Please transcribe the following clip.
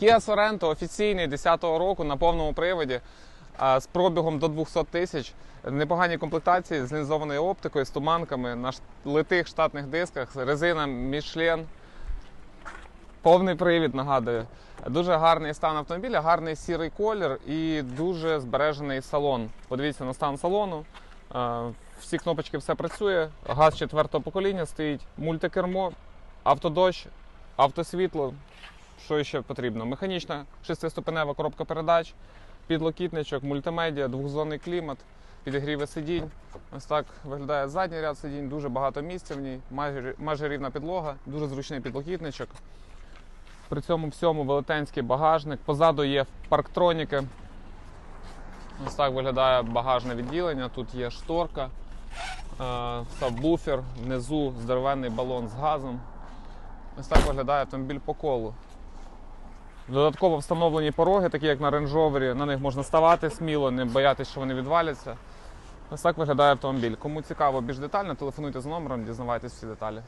Kia Sorento офіційний 10-го року на повному приводі з пробігом до 200 тисяч. Непогані комплектації з лінзованою оптикою, з туманками на литих штатних дисках, резина Michelin. Повний привід, нагадую. Дуже гарний стан автомобіля, гарний сірий колір і дуже збережений салон. Подивіться на стан салону. Всі кнопочки, все працює. Газ четвертого покоління стоїть, мультикермо, автодощ, автосвітло. Що ще потрібно? Механічна шестиступенева коробка передач, підлокітничок, мультимедіа, двохзонний клімат, підігріви сидінь. Ось так виглядає задній ряд сидінь, дуже багато місця в ній, майже, майже рівна підлога, дуже зручний підлокітничок. При цьому всьому велетенський багажник. Позаду є парктроніки. Ось так виглядає багажне відділення. Тут є шторка, е, сабвуфер, внизу здоровенний балон з газом. Ось так виглядає автомобіль по колу. Додатково встановлені пороги, такі як на Range на них можна ставати сміло, не боятися, що вони відваляться. Ось так виглядає автомобіль. Кому цікаво більш детально, телефонуйте за номером, дізнавайтесь всі деталі.